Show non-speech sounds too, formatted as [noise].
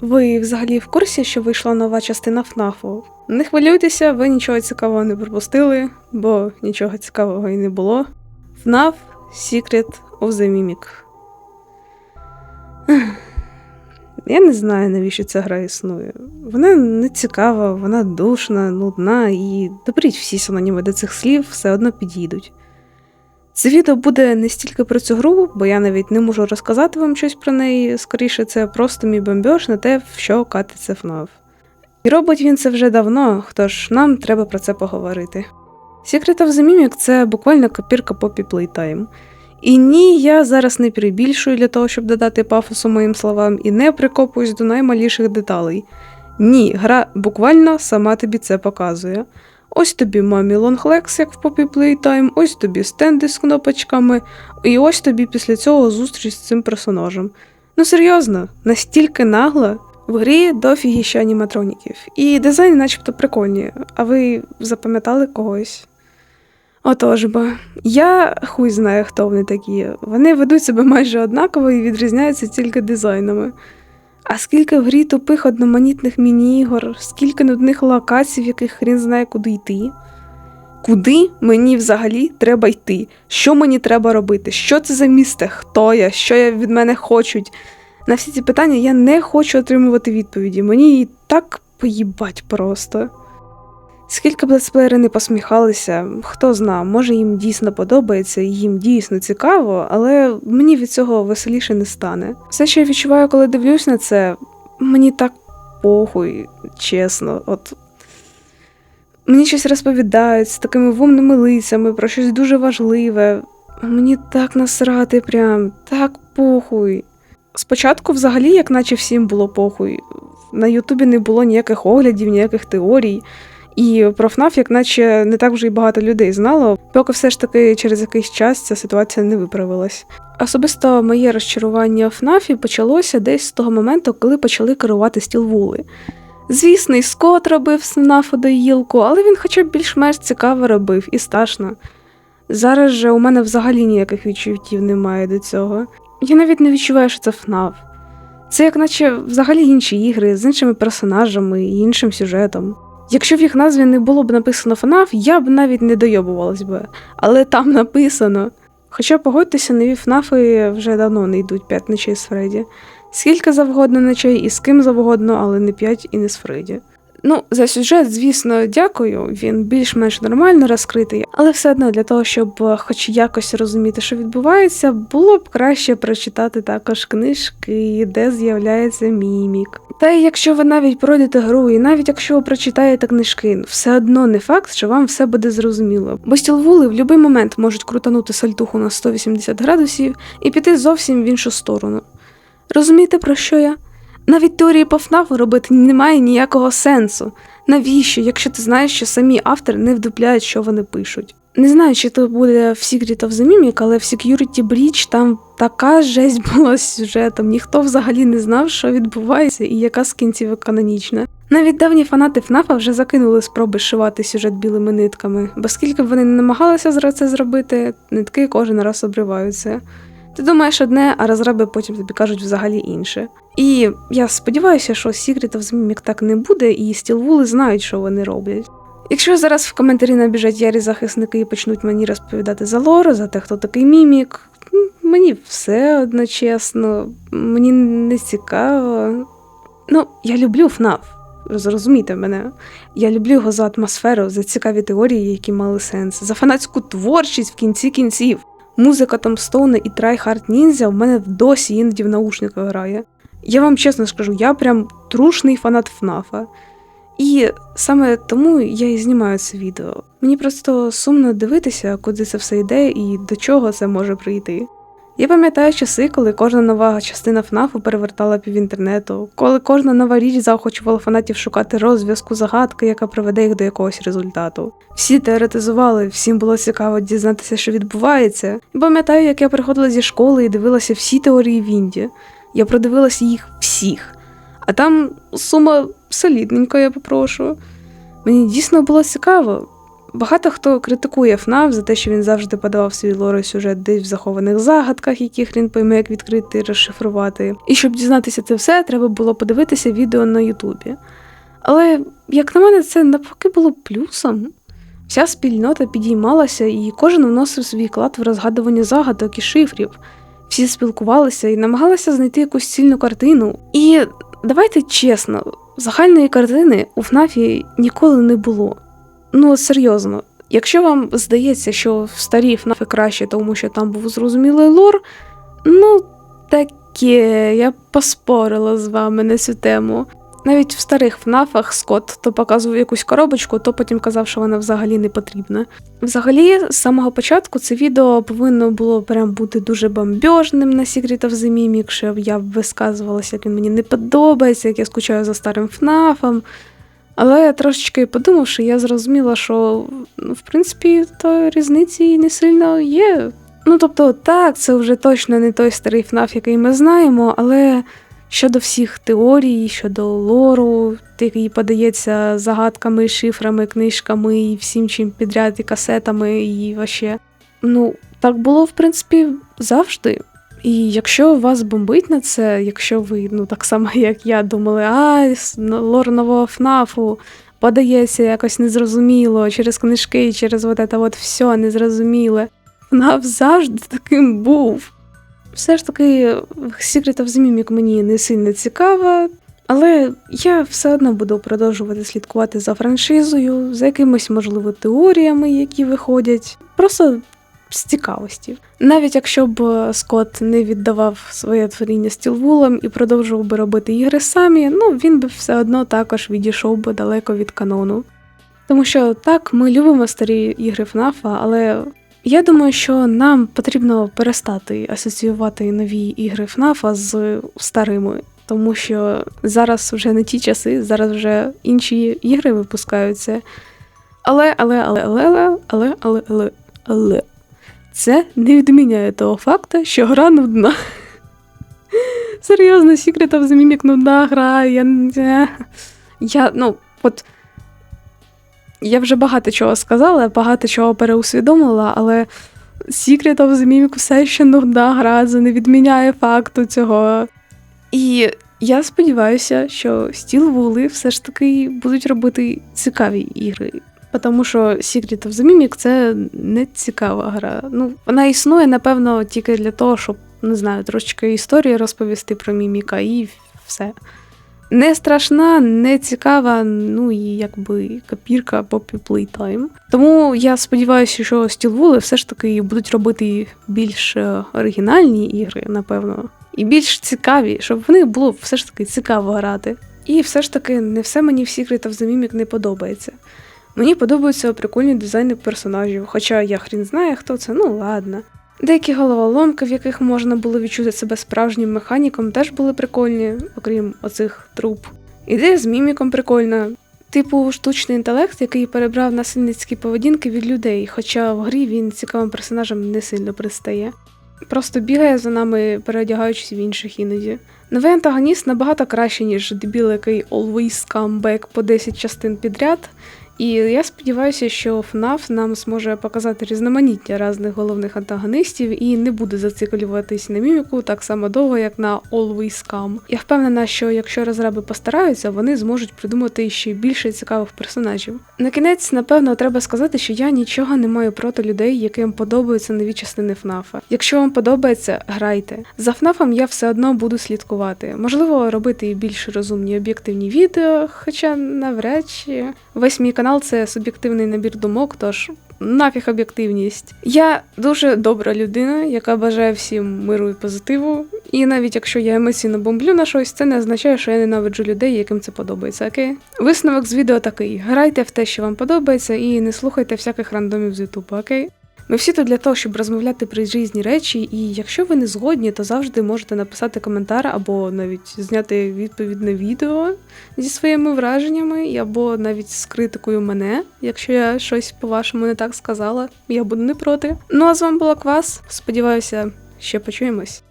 Ви взагалі в курсі, що вийшла нова частина ФНАФу? Не хвилюйтеся, ви нічого цікавого не пропустили, бо нічого цікавого і не було. FNAF Secret of the Mimic. Я не знаю, навіщо ця гра існує. Вона не цікава, вона душна, нудна і доберіть всі синоніми до цих слів, все одно підійдуть. Це відео буде не стільки про цю гру, бо я навіть не можу розказати вам щось про неї. Скоріше, це просто мій бомбьош на те, в що катиться FNAF. І робить він це вже давно, тож нам треба про це поговорити. Secret of the Mimic – це буквально копірка Poppy Playtime. І ні, я зараз не перебільшую для того, щоб додати пафосу моїм словам, і не прикопуюсь до наймаліших деталей. Ні, гра буквально сама тобі це показує. Ось тобі мамі лонглекс, як в Poppy Playtime, ось тобі стенди з кнопочками, і ось тобі після цього зустріч з цим персонажем. Ну серйозно, настільки нагло. В грі дофігіща аніматроніків, і дизайн начебто прикольні, а ви запам'ятали когось? Отож бо, я хуй знаю, хто вони такі. Вони ведуть себе майже однаково і відрізняються тільки дизайнами. А скільки в грі тупих одноманітних міні-ігор, скільки нудних локацій, в яких хрін знає, куди йти. Куди мені взагалі треба йти? Що мені треба робити? Що це за місце? Хто я? Що я від мене хочуть? На всі ці питання я не хочу отримувати відповіді. Мені і так поїбать просто. Скільки б летсплеєри не посміхалися, хто зна, може їм дійсно подобається, їм дійсно цікаво, але мені від цього веселіше не стане. Все, що я відчуваю, коли дивлюсь на це, мені так похуй, чесно. От мені щось розповідають з такими вумними лицями про щось дуже важливе. Мені так насрати, прям так похуй. Спочатку, взагалі, як наче всім було похуй. На Ютубі не було ніяких оглядів, ніяких теорій. І про ФНАФ, як наче не так вже й багато людей знало, поки все ж таки через якийсь час ця ситуація не виправилась. Особисто моє розчарування в ФНАФі почалося десь з того моменту, коли почали керувати стілвули. Звісно, і Скот робив ФНАФу доїлку, але він хоча б більш-менш цікаво робив і страшно. Зараз же у мене взагалі ніяких відчуттів немає до цього. Я навіть не відчуваю, що це ФНАФ. Це як наче взагалі інші ігри з іншими персонажами і іншим сюжетом. Якщо в їх назві не було б написано FNAF, я б навіть не дойобувалась би, але там написано. Хоча погодьтеся, нові ФНАФи вже давно не йдуть п'ять ночей з Фредді. Скільки завгодно ночей і з ким завгодно, але не п'ять і не з Фредді. Ну, за сюжет, звісно, дякую, він більш-менш нормально розкритий, але все одно для того, щоб е, хоч якось розуміти, що відбувається, було б краще прочитати також книжки, де з'являється мімік. Та й якщо ви навіть пройдете гру, і навіть якщо ви прочитаєте книжки, все одно не факт, що вам все буде зрозуміло. Бо стілвули в будь-який момент можуть крутанути сальтуху на 180 градусів і піти зовсім в іншу сторону. Розумієте, про що я? Навіть теорії по ФНАФу робити немає ніякого сенсу. Навіщо, якщо ти знаєш, що самі автори не вдупляють, що вони пишуть? Не знаю, чи то буде в Secret of the Mimic, але в Security Breach там така жесть була з сюжетом. Ніхто взагалі не знав, що відбувається і яка з кінцівок канонічна. Навіть давні фанати ФНАФа вже закинули спроби шивати сюжет білими нитками, бо скільки б вони не намагалися це зробити, нитки кожен раз обриваються. Ти думаєш одне, а розраби потім тобі кажуть взагалі інше. І я сподіваюся, що the Mimic так не буде, і стілвули знають, що вони роблять. Якщо зараз в коментарі набіжать ярі захисники і почнуть мені розповідати за лор, за те, хто такий мімік, мені все одно чесно, мені не цікаво. Ну, я люблю ФНАФ, зрозумійте мене. Я люблю його за атмосферу, за цікаві теорії, які мали сенс, за фанатську творчість в кінці кінців. Музика Томстоуна і Try Hard Ninja в мене досі іноді в наушниках грає. Я вам чесно скажу, я прям трушний фанат ФНАФа. І саме тому я і знімаю це відео. Мені просто сумно дивитися, куди це все йде і до чого це може прийти. Я пам'ятаю часи, коли кожна нова частина ФНАФу перевертала пів інтернету, коли кожна нова річ заохочувала фанатів шукати розв'язку загадки, яка приведе їх до якогось результату. Всі теоретизували, всім було цікаво дізнатися, що відбувається. І пам'ятаю, як я приходила зі школи і дивилася всі теорії Вінді. Я продивилася їх всіх. А там сума солідненька, я попрошу. Мені дійсно було цікаво. Багато хто критикує ФНАФ за те, що він завжди подавав свій лор і сюжет десь в захованих загадках, яких він пойме, як відкрити і розшифрувати. І щоб дізнатися це все, треба було подивитися відео на Ютубі. Але, як на мене, це навпаки було плюсом. Вся спільнота підіймалася, і кожен вносив свій вклад в розгадування загадок і шифрів. Всі спілкувалися і намагалися знайти якусь цільну картину. І давайте чесно, загальної картини у ФНАФі ніколи не було. Ну, серйозно, якщо вам здається, що в старій ФНАФі краще, тому що там був зрозумілий лор, ну таке, я поспорила з вами на цю тему. Навіть в старих ФНАФах Скотт то показував якусь коробочку, то потім казав, що вона взагалі не потрібна. Взагалі, з самого початку це відео повинно було прям бути дуже бомбьожним на Secret of the Mimic, що я б висказувалася, як він мені не подобається, як я скучаю за старим ФНАФом. Але трошечки подумавши, я зрозуміла, що ну, в принципі то різниці не сильно є. Ну тобто, так, це вже точно не той старий ФНАФ, який ми знаємо, але щодо всіх теорій, щодо лору, який подається загадками, шифрами, книжками і всім чим підряд, і касетами, і вообще. Ну, так було, в принципі, завжди. І якщо вас бомбить на це, якщо ви, ну так само, [laughs] як я, думали, а лор нового ФНАФу подається якось незрозуміло через книжки, через от це от все незрозуміле. ФНАФ завжди таким був. Все ж таки, Secret of the Mimic мені не сильно цікава, але я все одно буду продовжувати слідкувати за франшизою, за якимись, можливо, теоріями, які виходять. Просто з цікавості. Навіть якщо б Скотт не віддавав своє творіння стілвулам і продовжував би робити ігри самі, ну він би все одно також відійшов би далеко від канону. Тому що так, ми любимо старі ігри ФНАФа, але я думаю, що нам потрібно перестати асоціювати нові ігри ФНАФа з старими. Тому що зараз вже не ті часи, зараз вже інші ігри випускаються. Але, але, але, але, але, але, але, але, але. Це не відміняє того факту, що гра нудна. [laughs] Серйозно, Secret of the Mimic нудна гра. Я, я, ну, от, я вже багато чого сказала, багато чого переусвідомила, але Secret of the Mimic все ще нудна гра, це не відміняє факту цього. І я сподіваюся, що Steel Wool все ж таки будуть робити цікаві ігри. Тому що Secret of the Mimic це не цікава гра. Ну, Вона існує, напевно, тільки для того, щоб, не знаю, трошечки історії розповісти про Міміка і все. Не страшна, не цікава, ну і якби копірка Poppy Playtime. Тому я сподіваюся, що Стілвули все ж таки будуть робити більш е, оригінальні ігри, напевно, і більш цікаві, щоб в них було все ж таки цікаво грати. І все ж таки не все мені в Secret of the Mimic не подобається. Мені подобаються прикольні дизайни персонажів, хоча я хрін знає, хто це, ну ладно. Деякі головоломки, в яких можна було відчути себе справжнім механіком, теж були прикольні, окрім оцих труб. Ідея з міміком прикольна. Типу штучний інтелект, який перебрав насильницькі поведінки від людей, хоча в грі він цікавим персонажем не сильно пристає. Просто бігає за нами, переодягаючись в інших іноді. Новий антагоніст набагато краще, ніж дебіл, який always come back по 10 частин підряд, і я сподіваюся, що FNAF нам зможе показати різноманіття різних головних антагоністів і не буде зациклюватись на міміку так само довго, як на Always Come. Я впевнена, що якщо розраби постараються, вони зможуть придумати ще більше цікавих персонажів. На кінець, напевно, треба сказати, що я нічого не маю проти людей, яким подобаються нові частини ФНАФа. Якщо вам подобається, грайте. За ФНАФом я все одно буду слідкувати. Можливо, робити більш розумні об'єктивні відео, хоча навряд чи весь мій канал це суб'єктивний набір думок, тож нафіг об'єктивність. Я дуже добра людина, яка бажає всім миру і позитиву. І навіть якщо я емоційно бомблю на щось, це не означає, що я ненавиджу людей, яким це подобається, окей? Висновок з відео такий: грайте в те, що вам подобається, і не слухайте всяких рандомів з Ютубу, окей? Ми всі тут для того, щоб розмовляти про різні речі, і якщо ви не згодні, то завжди можете написати коментар або навіть зняти відповідне відео зі своїми враженнями, або навіть з критикою мене, якщо я щось по-вашому не так сказала, я буду не проти. Ну а з вами була Квас. Сподіваюся, ще почуємось.